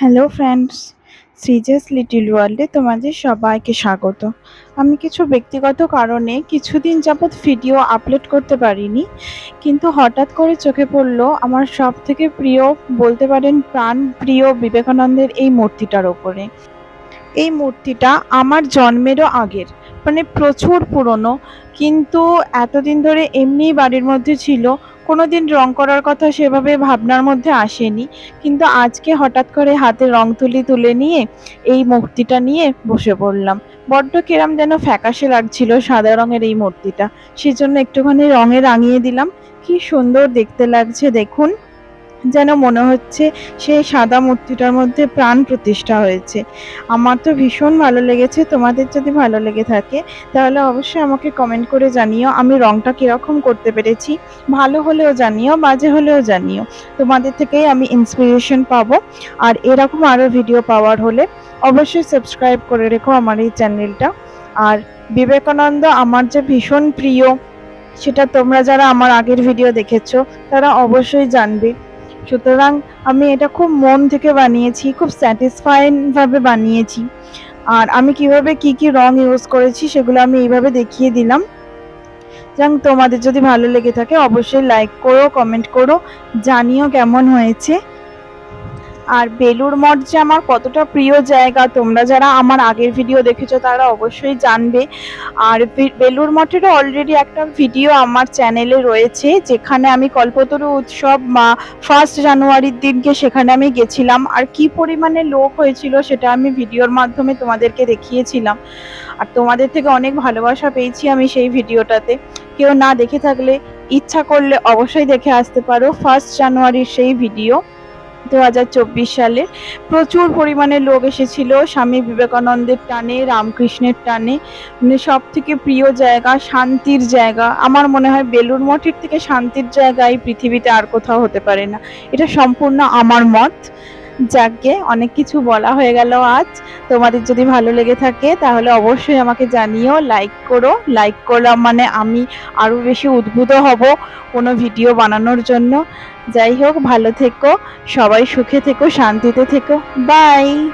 Hello friends শ্রীজাস little ওয়ার্ল্ডে তোমাদের সবাইকে স্বাগত। আমি কিছু ব্যক্তিগত কারণে কিছুদিন যাবৎ ভিডিও আপলোড করতে পারিনি, কিন্তু হঠাৎ করে চোখে পড়ল আমার সব থেকে প্রিয়, বলতে পারেন প্রাণ প্রিয় বিবেকানন্দের এই মূর্তিটার ওপরে। এই মূর্তিটা আমার জন্মেরও আগের মানে প্রচুর পুরনো, কিন্তু এতদিন ধরে এমনিই বাড়ির মধ্যে ছিল কোনো দিন রং করার কথা সেভাবে ভাবনার মধ্যে আসেনি, কিন্তু আজকে হঠাৎ করে হাতে রং তুলি তুলে নিয়ে এই মূর্তিটা নিয়ে বসে পড়লাম। বড্ড কিরাম যেন ফ্যাকাশে লাগছিল সাদা রঙের এই মূর্তিটা। সেজন্য একটুখানি রঙে রাঙিয়ে দিলাম। কি সুন্দর দেখতে লাগছে, দেখুন। যেন মনে হচ্ছে সেই সাদা মূর্তিটার মধ্যে প্রাণ প্রতিষ্ঠা হয়েছে। আমার তো ভীষণ ভালো লেগেছে, তোমাদের যদি ভালো লেগে থাকে, তাহলে অবশ্যই আমাকে কমেন্ট করে জানিও, আমি রংটা কীরকম করতে পেরেছি। ভালো হলেও জানিও, বাজে হলেও জানিও। তোমাদের থেকেই আমি ইন্সপিরেশন পাবো। আর এরকম আরও ভিডিও পাওয়ার হলে অবশ্যই সাবস্ক্রাইব করে রেখো আমার এই চ্যানেলটা আর বিবেকানন্দ আমার যে ভীষণ প্রিয়, সেটা তোমরা যারা আমার আগের ভিডিও দেখেছ, তারা অবশ্যই জানবে। সুতরাং আমি এটা খুব মন থেকে বানিয়েছি, খুব স্যাটিসফাইন ভাবে বানিয়েছি। আর আমি কীভাবে কি কি রং ইউজ করেছি সেগুলো আমি এইভাবে দেখিয়ে দিলাম। যাক, তোমাদের যদি ভালো লেগে থাকে অবশ্যই লাইক করো কমেন্ট করো, জানিও কেমন হয়েছে। আর বেলুর মঠ যে আমার কতটা প্রিয় জায়গা, তোমরা যারা আমার আগের ভিডিও দেখেছ তারা অবশ্যই জানবে। আর বেলুর মঠেরও অলরেডি একটা ভিডিও আমার চ্যানেলে রয়েছে, যেখানে আমি কল্পতরু উৎসব ফার্স্ট জানুয়ারির দিনকে সেখানে আমি গেছিলাম। আর কি পরিমাণে লোক হয়েছিল সেটা আমি ভিডিওর মাধ্যমে তোমাদেরকে দেখিয়েছিলাম। আর তোমাদের থেকে অনেক ভালোবাসা পেয়েছি আমি সেই ভিডিওটাতে কেউ না দেখে থাকলে ইচ্ছা করলে অবশ্যই দেখে আসতে পারো ফার্স্ট জানুয়ারির সেই ভিডিও দু হাজার চব্বিশ সালে প্রচুর পরিমাণে লোক এসেছিল। স্বামী বিবেকানন্দের টানে, রামকৃষ্ণের টানে। মানে সব থেকে প্রিয় জায়গা, শান্তির জায়গা। আমার মনে হয় বেলুর মঠের থেকে শান্তির জায়গা এই পৃথিবীতে আর কোথাও হতে পারে না। এটা সম্পূর্ণ আমার মত। যাকে অনেক কিছু বলা হয়ে গেল আজ। তোমাদের যদি ভালো লেগে থাকে, তাহলে অবশ্যই আমাকে জানিও লাইক করো। লাইক করলাম মানে আমি আরও বেশি উদ্বুদ্ধ হব কোনো ভিডিও বানানোর জন্য। যাই হোক, ভালো থেকো, সবাই সুখে থেকো, শান্তিতে থেকো। বাই